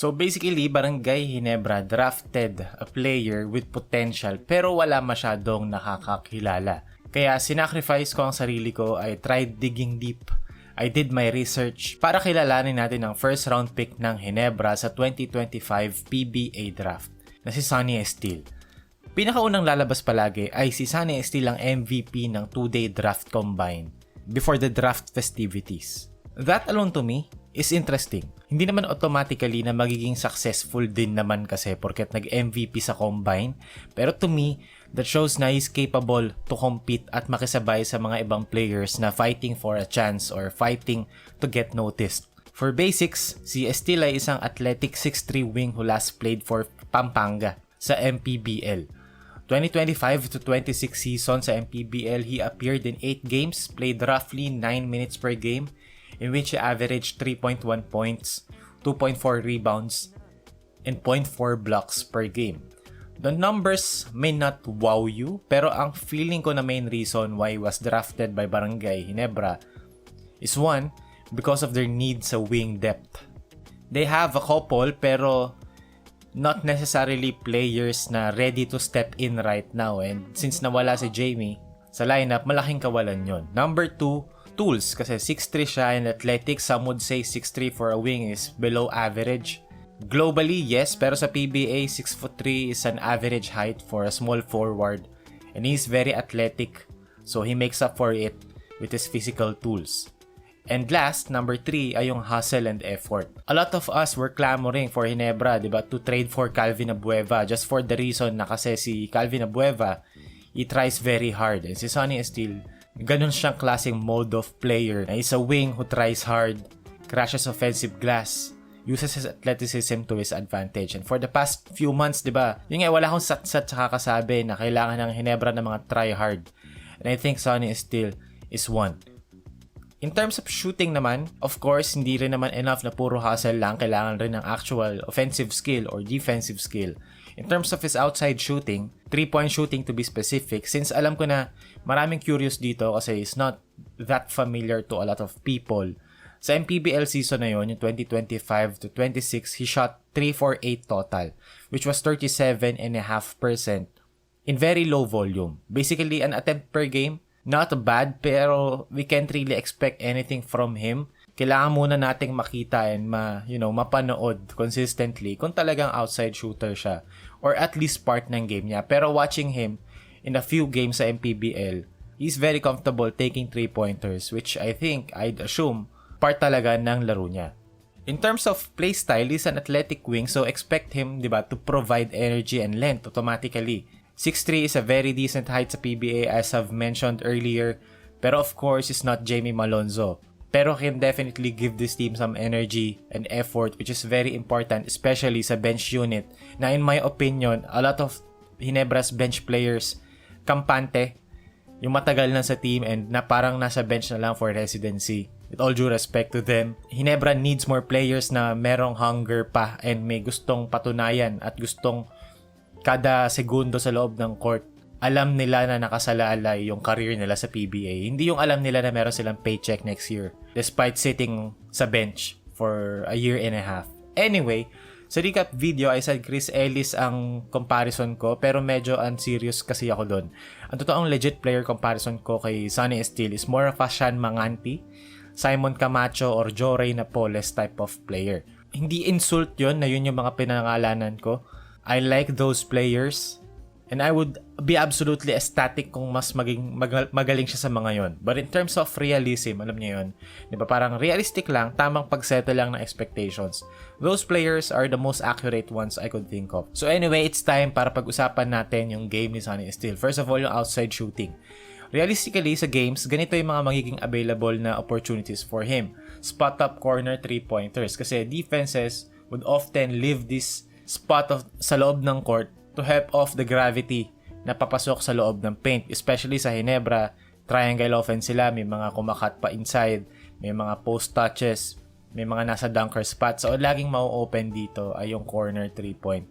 So basically, Barangay Hinebra drafted a player with potential pero wala masyadong nakakakilala. Kaya sinacrifice ko ang sarili ko, I tried digging deep. I did my research para kilalanin natin ang first round pick ng Hinebra sa 2025 PBA draft na si Sonny Estil. Pinakaunang lalabas palagi ay si Sonny Estil ang MVP ng 2-day draft combine before the draft festivities. That alone to me is interesting. Hindi naman automatically na magiging successful din naman kasi porket nag-MVP sa combine. Pero to me, that shows na he's capable to compete at makisabay sa mga ibang players na fighting for a chance or fighting to get noticed. For basics, si Estila ay isang athletic 6'3 wing who last played for Pampanga sa MPBL. 2025 to 26 season sa MPBL, he appeared in 8 games, played roughly 9 minutes per game, in which he averaged 3.1 points, 2.4 rebounds, and 0.4 blocks per game. The numbers may not wow you, pero ang feeling ko na main reason why he was drafted by Barangay Hinebra is one, because of their need sa wing depth. They have a couple, pero not necessarily players na ready to step in right now. And since nawala si Jamie sa lineup, malaking kawalan yon. Number two, tools. Kasi 6'3 siya and athletic. Some would say 6'3 for a wing is below average. Globally, yes. Pero sa PBA, 6'3 is an average height for a small forward. And he's very athletic. So he makes up for it with his physical tools. And last, number three, ay yung hustle and effort. A lot of us were clamoring for Hinebra, di ba, to trade for Calvin Abueva just for the reason na kasi si Calvin Abueva, he tries very hard. And si Sonny Estil, ganun siyang klaseng mode of player na is a wing who tries hard, crashes offensive glass, uses his athleticism to his advantage. And for the past few months, di ba, yung nga, wala akong sat-sat sa kakasabi na kailangan ng Hinebra ng mga try hard. And I think Sonny Estil is one. In terms of shooting naman, of course, hindi rin naman enough na puro hustle lang. Kailangan rin ng actual offensive skill or defensive skill. In terms of his outside shooting, 3-point shooting to be specific, since alam ko na maraming curious dito kasi he's not that familiar to a lot of people. Sa MPBL season na yon, yung 2025 to 26, he shot 3 for 8 total, which was 37.5% in very low volume. Basically, an attempt per game, not bad pero we can't really expect anything from him. Kailangan muna nating makita and ma, you know, mapanood consistently kung talagang outside shooter siya or at least part ng game niya. Pero watching him in a few games sa MPBL, he's very comfortable taking three-pointers which I think, I'd assume, part talaga ng laro niya. In terms of play style, he's an athletic wing so expect him, 'di ba, to provide energy and length automatically 6'3 is a very decent height sa PBA as I've mentioned earlier. Pero of course, is not Jamie Malonzo. Pero can definitely give this team some energy and effort which is very important especially sa bench unit na in my opinion, a lot of Hinebra's bench players kampante yung matagal na sa team and na parang nasa bench na lang for residency. With all due respect to them, Hinebra needs more players na merong hunger pa and may gustong patunayan at gustong kada segundo sa loob ng court, alam nila na nakasalalay yung career nila sa PBA. Hindi yung alam nila na meron silang paycheck next year despite sitting sa bench for a year and a half. Anyway, sa recap video, I said Chris Ellis ang comparison ko pero medyo unserious kasi ako doon. Ang totoong legit player comparison ko kay Sonny Estil is more of a Sean Manganti, Simon Camacho or Joe Napoles type of player. Hindi insult yon na yun yung mga pinangalanan ko I like those players and I would be absolutely ecstatic kung mas maging mag- magaling siya sa mga yon. But in terms of realism, alam niyo yon, 'di ba? Parang realistic lang, tamang pagsettle lang ng expectations. Those players are the most accurate ones I could think of. So anyway, it's time para pag-usapan natin yung game ni Sunny Steel. First of all, yung outside shooting. Realistically, sa games, ganito yung mga magiging available na opportunities for him. Spot up corner three-pointers. Kasi defenses would often leave this spot of, sa loob ng court to help off the gravity na papasok sa loob ng paint. Especially sa Hinebra, triangle offense sila, may mga kumakat pa inside, may mga post touches, may mga nasa dunker spot. So, laging mau-open dito ay yung corner 3-point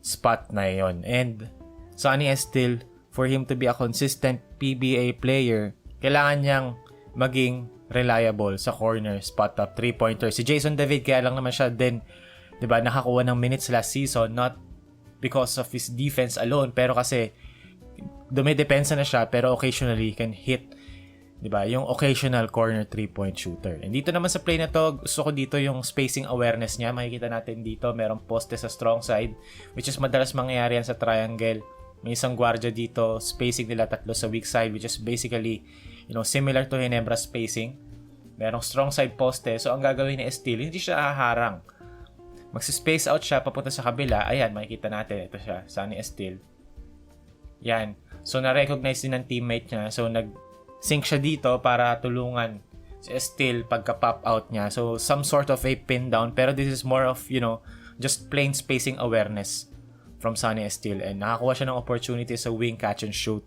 spot na yon And, Sonny Estil, for him to be a consistent PBA player, kailangan niyang maging reliable sa corner spot up 3-pointer. Si Jason David, kaya lang naman siya din 'di ba, nakakuha ng minutes last season not because of his defense alone, pero kasi dumidepensa na siya pero occasionally can hit 'di ba? Yung occasional corner three-point shooter. And dito naman sa play na to, gusto ko dito yung spacing awareness niya. Makikita natin dito, merong poste sa strong side, which is madalas mangyayari yan sa triangle. May isang gwardiya dito, spacing nila tatlo sa weak side, which is basically, you know, similar to Hinebra spacing. Merong strong side poste, so ang gagawin ni Estil, hindi siya haharang. Magsi-space out siya papunta sa kabila. Ayan, makikita natin. Ito siya, Sunny Estil. Yan. So, na-recognize din ng teammate niya. So, nag sync siya dito para tulungan si Estil pagka-pop out niya. So, some sort of a pin down. Pero this is more of, you know, just plain spacing awareness from Sunny Estil. And nakakuha siya ng opportunity sa wing catch and shoot.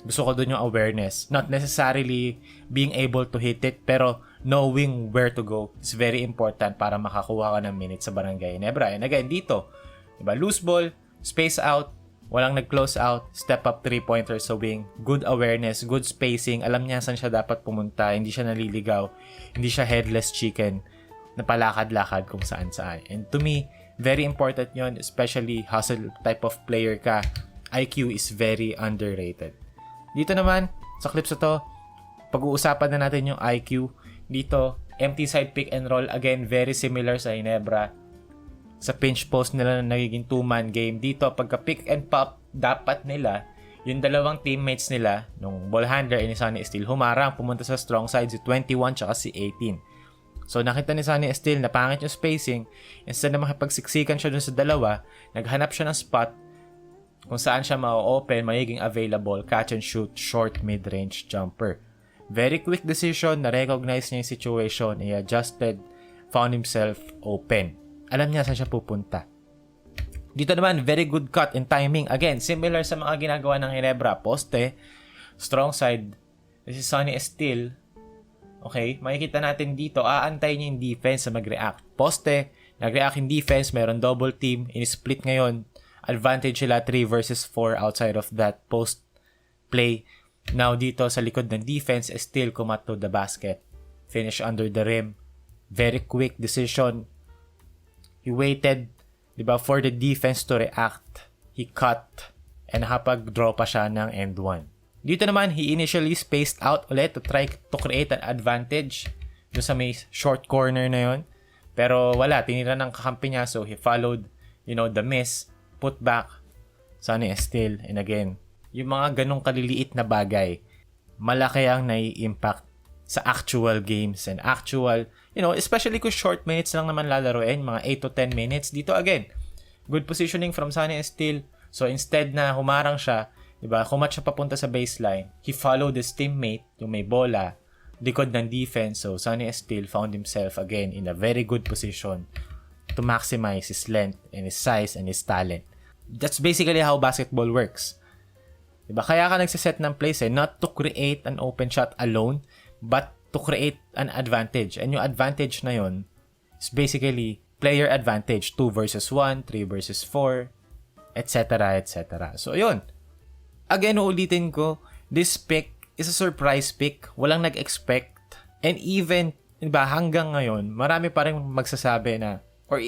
Gusto ko dun yung awareness. Not necessarily being able to hit it, pero knowing where to go is very important para makakuha ka ng minutes sa Barangay Nebra. And again, dito, diba, loose ball, space out, walang nag-close out, step up three-pointer sa wing, good awareness, good spacing, alam niya saan siya dapat pumunta, hindi siya naliligaw, hindi siya headless chicken, na palakad-lakad kung saan-saan. And to me, very important yon especially hustle type of player ka, IQ is very underrated. Dito naman, sa clips na to, pag-uusapan na natin yung IQ. Dito, empty side pick and roll, again, very similar sa Hinebra sa pinch post nila na nagiging two-man game. Dito, pagka pick and pop, dapat nila, yung dalawang teammates nila, nung ball handler ni Sunny Steel, humarang, pumunta sa strong side si 21 tsaka si 18. So, nakita ni Sunny Steel na pangit yung spacing. Instead na makipagsiksikan siya dun sa dalawa, naghanap siya ng spot kung saan siya ma-open, magiging available, catch and shoot, short mid-range jumper. Very quick decision, na-recognize niya yung situation, he adjusted, found himself open alam niya saan siya pupunta. Dito naman, very good cut in timing. Again, similar sa mga ginagawa ng Hinebra. Poste, strong side. This is Sonny Steel. Okay, makikita natin dito, aantay niya yung defense sa mag-react. Poste, nag-react yung defense, meron double team, in-split ngayon. Advantage sila 3 versus 4 outside of that post play. Now dito sa likod ng defense, still kumat the basket. Finish under the rim. Very quick decision He waited, di ba, for the defense to react. He cut and nakapag-draw pa siya ng end one. Dito naman, he initially spaced out ulit to try to create an advantage doon sa may short corner na yon. Pero wala, tinira ng kakampi niya so he followed, you know, the miss, put back, Sunny still, and again, yung mga ganong kaliliit na bagay, malaki ang nai-impact sa actual games and actual you know, especially kung short minutes lang naman lalaroin, mga 8 to 10 minutes, dito again, good positioning from Sunny Steel. So instead na humarang siya, 'di ba? Kumat siya papunta sa baseline. He followed his teammate, yung may bola, likod ng defense. So Sunny Steel found himself again in a very good position to maximize his length and his size and his talent. That's basically how basketball works. 'Di ba? Kaya ka nagsiset ng plays eh, not to create an open shot alone, but to create an advantage. And yung advantage na yon is basically player advantage. 2 versus 1, 3 versus 4, etc. etc. So, yun. Again, uulitin ko, this pick is a surprise pick. Walang nag-expect. And even, ba, hanggang ngayon, marami pa rin magsasabi na, or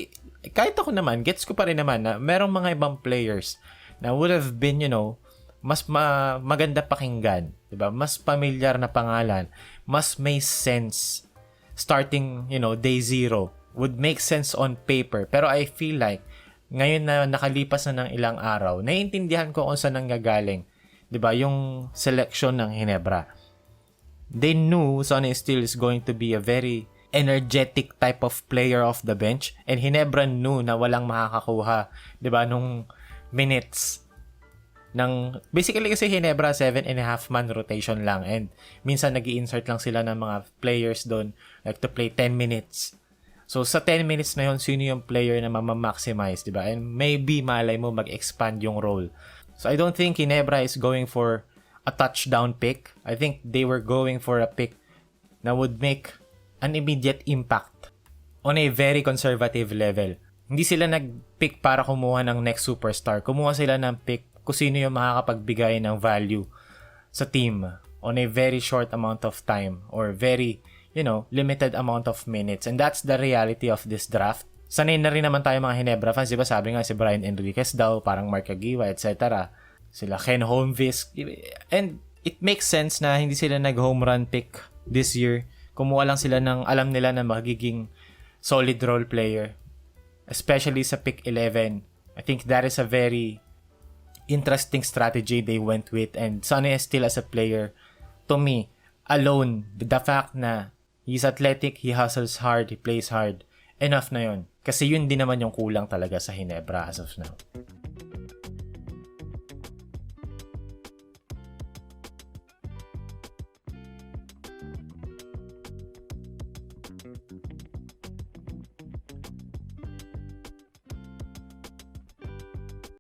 kahit ako naman, gets ko pa rin naman na merong mga ibang players na would have been, you know, mas ma- maganda pakinggan, 'di ba? Mas familiar na pangalan, mas may sense starting, you know, day zero would make sense on paper. Pero I feel like ngayon na nakalipas na ng ilang araw, naiintindihan ko kung saan nanggagaling, 'di ba? Yung selection ng Hinebra. They knew Sonny Steele is going to be a very energetic type of player off the bench and Hinebra knew na walang makakakuha, 'di ba, nung minutes ng basically kasi Hinebra 7 and a half man rotation lang and minsan nag insert lang sila ng mga players doon like to play 10 minutes. So sa 10 minutes na yon sino yung player na ma-maximize, 'di ba? And maybe malay mo mag-expand yung role. So I don't think Hinebra is going for a touchdown pick. I think they were going for a pick na would make an immediate impact on a very conservative level. Hindi sila nag-pick para kumuha ng next superstar. Kumuha sila ng pick kung sino yung makakapagbigay ng value sa team on a very short amount of time or very, you know, limited amount of minutes. And that's the reality of this draft. sanay na rin naman tayo mga Hinebra fans, di ba? Sabi nga si Brian Enriquez daw, parang Mark Agiwa, etc. Sila Ken Holmvis. And it makes sense na hindi sila nag-home run pick this year. Kumuha lang sila ng alam nila na magiging solid role player. Especially sa pick 11. I think that is a very interesting strategy they went with. And Sonny still as a player, to me, alone, the fact na he's athletic, he hustles hard, he plays hard, enough na yun. Kasi yun din naman yung kulang talaga sa Hinebra as of now.